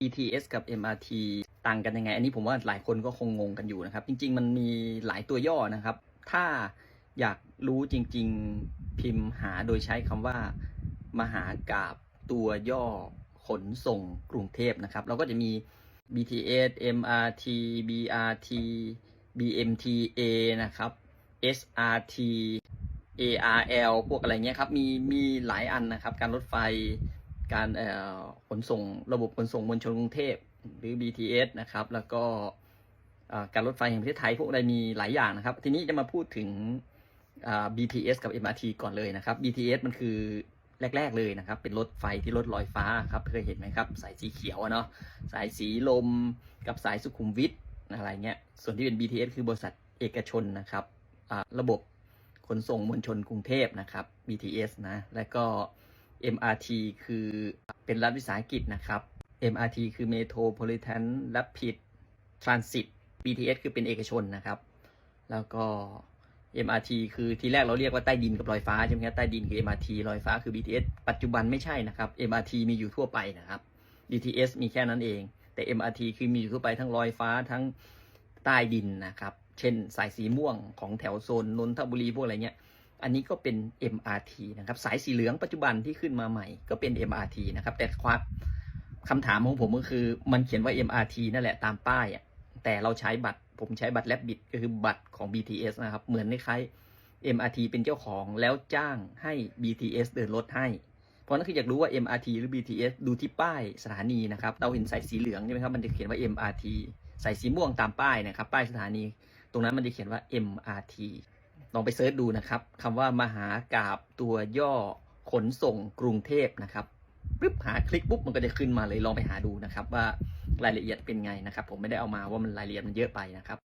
BTS กับ MRT ต่างกันยังไง อันนี้ผมว่าหลายคนก็คงงงกันอยู่นะครับ จริง ๆ มันมีหลายตัวย่อนะครับ ถ้าอยากรู้จริง ๆ พิมพ์หาโดยใช้คำว่า มหากาบตัวย่อขนส่งกรุงเทพนะครับ เราก็จะมี BTS MRT BRT BMTA นะครับ SRT ARL พวกอะไรเงี้ยครับ มีมีหลายอันนะครับ การรถไฟ การขนส่งระบบขนส่งมวลชนกรุงเทพหรือ BTS นะครับ แล้วก็การรถไฟแห่งประเทศไทยพวกอะไรมีหลายอย่างนะครับ ทีนี้จะมาพูดถึง BTS กับ MRT ก่อนเลยนะครับ BTS มันคือแรก ๆ เลยนะครับ เป็นรถไฟที่รถลอยฟ้าครับเคยเห็นไหมครับ สายสีเขียวเนาะสายสีลมกับสายสุขุมวิทอะไรเงี้ยส่วนที่เป็น BTS คือบริษัทเอกชนนะครับระบบขนส่งมวลชนกรุงเทพนะครับ BTS นะ และก็ MRT คือเป็นรัฐวิสาหกิจนะครับ MRT คือ Metropolitan Rapid Transit BTS คือเป็นเอกชนนะครับ แล้วก็ MRT คือทีแรกเราเรียกว่าใต้ดินกับลอยฟ้าใช่ไหมครับใต้ดินคือ MRT ลอยฟ้าคือ BTS ปัจจุบันไม่ใช่นะครับ MRT มีอยู่ทั่วไปนะครับ BTS มีแค่นั้นเอง แต่ MRT คือมีอยู่ทั่วไปทั้งลอยฟ้าทั้งใต้ดินนะครับ เช่นสายสีม่วงของแถวโซนนนทบุรีพวกอะไรเงี้ย อันนี้ก็เป็น MRT นะครับ สายสีเหลืองปัจจุบันที่ขึ้นมาใหม่ ก็เป็น MRT นะครับ แต่ความคำถามของผมก็คือมันเขียนว่า MRT นั่นแหละตามป้ายอะแต่เราใช้บัตร ผมใช้บัตรแลบบิดก็คือบัตรของ BTS นะครับ เหมือนคล้าย MRT เป็นเจ้าของแล้วจ้างให้ BTS เดินรถให้ เพราะนั่นคืออยากรู้ว่า MRT หรือ BTS ดูที่ป้ายสถานีนะครับ เราเห็นสายสีเหลืองใช่ไหมครับ มันจะเขียนว่า MRT สายสีม่วงตามป้ายนะครับ ป้ายสถานี ตรงนั้นมันจะเขียนว่า MRT ลองไปเซิร์ชดูนะครับคำว่ามหากาบตัวย่อขนส่งกรุงเทพนะครับปึ๊บหาคลิกปุ๊บมันก็จะขึ้นมาเลยลองไปหาดูนะครับ ว่ารายละเอียดเป็นไงนะครับ ผมไม่ได้เอามาว่ามันรายละเอียดมันเยอะไปนะครับ